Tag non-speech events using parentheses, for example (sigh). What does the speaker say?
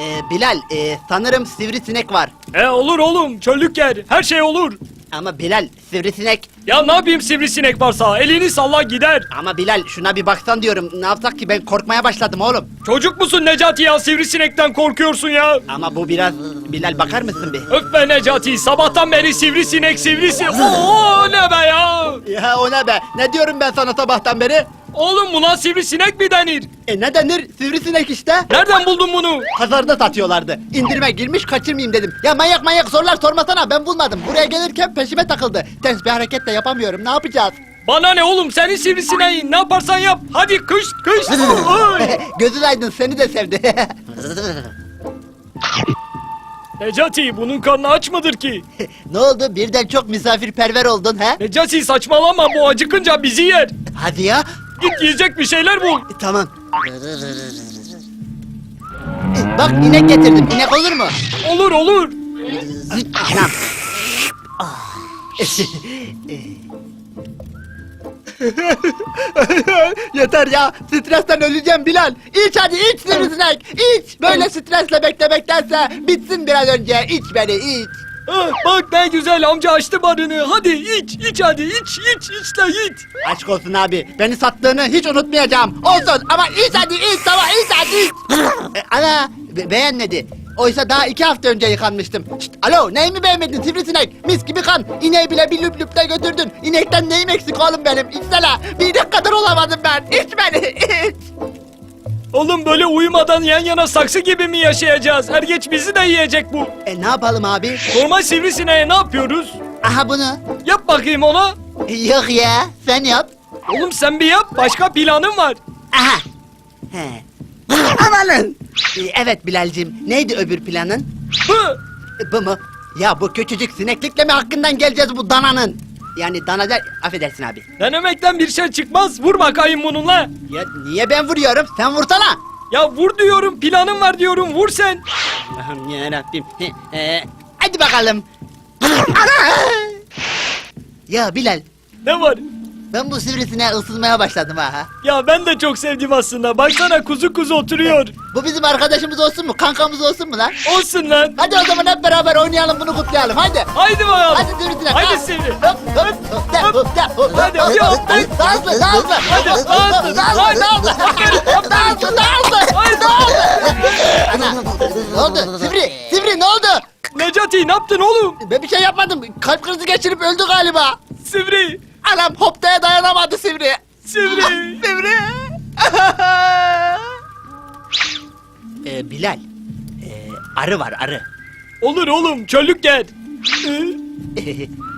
Ee, Bilal, e, sanırım sivrisinek var. E olur oğlum çöllük yer her şey olur. Ama Bilal, sivrisinek. Ya ne yapayım sivrisinek varsa elini salla gider. Ama Bilal şuna bir baksan diyorum. Ne yapsak ki ben korkmaya başladım oğlum. Çocuk musun Necati ya sivrisinekten korkuyorsun ya. Ama bu biraz... Bilal bakar mısın bir? Öf be Necati sabahtan beri sivrisinek sivrisi. Oo ne be ya. Ya o ne be? Ne diyorum ben sana sabahtan beri? Oğlum buna sivrisinek mi denir? E ne denir? Sivrisinek işte. Nereden buldun bunu? Pazarda satıyorlardı. İndirime girmiş kaçırmayayım dedim. Ya manyak manyak sorular sormasana ben bulmadım. Buraya gelirken peşime takıldı. Ters bir hareket de yapamıyorum. Ne yapacağız? Bana ne oğlum senin sivrisineğin ne yaparsan yap. Hadi kış kış. Oy. (laughs) Gözün aydın seni de sevdi. (laughs) Necati bunun karnı aç mıdır ki? (laughs) ne oldu? Birden çok misafirperver oldun he? Necati saçmalama bu acıkınca bizi yer. Hadi ya. Git yiyecek bir şeyler bul. E, Tamam. E, Bak inek getirdim. İnek olur mu? Olur olur. Anam. (laughs) Yeter ya. Stresten öleceğim Bilal. İç hadi iç sivrisinek. İç. Böyle stresle beklemektense bitsin biraz önce. İç beni iç. Ah, bak ne güzel amca açtı barını. Hadi iç iç hadi iç iç iç de iç. Aşk olsun abi. Beni sattığını hiç unutmayacağım. Olsun ama iç hadi iç tamam iç hadi iç. E, ana be- beğenmedi. Oysa daha iki hafta önce yıkanmıştım. Şşt, alo neyimi beğenmedin sivrisinek? Mis gibi kan. İneği bile bir lüp lüpte götürdün. İnekten neyim eksik oğlum benim? İçsene. Bir inek olamadım ben. İç beni iç. Oğlum böyle uyumadan yan yana saksı gibi mi yaşayacağız? Her geç bizi de yiyecek bu. E ne yapalım abi? Normal sivrisineğe ne yapıyoruz? Aha bunu. Yap bakayım ona. Yok ya sen yap. Oğlum sen bir yap başka planım var. Aha. He. Amanın. E, evet Bilal'cim neydi öbür planın? Hı. E, Bu mu? Ya bu küçücük sineklikle mi hakkından geleceğiz bu dananın? Yani dana der, affedersin abi. Denemekten bir şey çıkmaz. Vur bakayım bununla. Ya niye ben vuruyorum? Sen vursana. Ya vur diyorum planım var diyorum vur sen. Allah'ım yarabbim. Ee, hadi bakalım. Ana! Ya Bilal, Ne var? Ben bu sivrisine ısınmaya başladım ha. Ya ben de çok sevdim aslında. Baksana kuzu kuzu oturuyor. Bu bizim arkadaşımız olsun mu? Kankamız olsun mu lan? Olsun lan. Hadi o zaman hep beraber oynayalım bunu kutlayalım. Hadi. Haydi bakalım. Hadi sivrisine. Haydi sivri. Hop hop hop hop hop Hadi, hop, hadi, hop, daha hızlı. Hadi, daha hop, hızlı. daha hızlı, Haydi. Ana, ne oldu? Sivri, Sivri ne oldu? Necati ne yaptın oğlum? Ben bir şey yapmadım. Kalp krizi geçirip öldü galiba. Sivri. Anam hoptaya dayanamadı Sivri. Sivri. Sivri. (laughs) ee, Bilal. Ee, arı var arı. Olur oğlum çöllük gel. (laughs)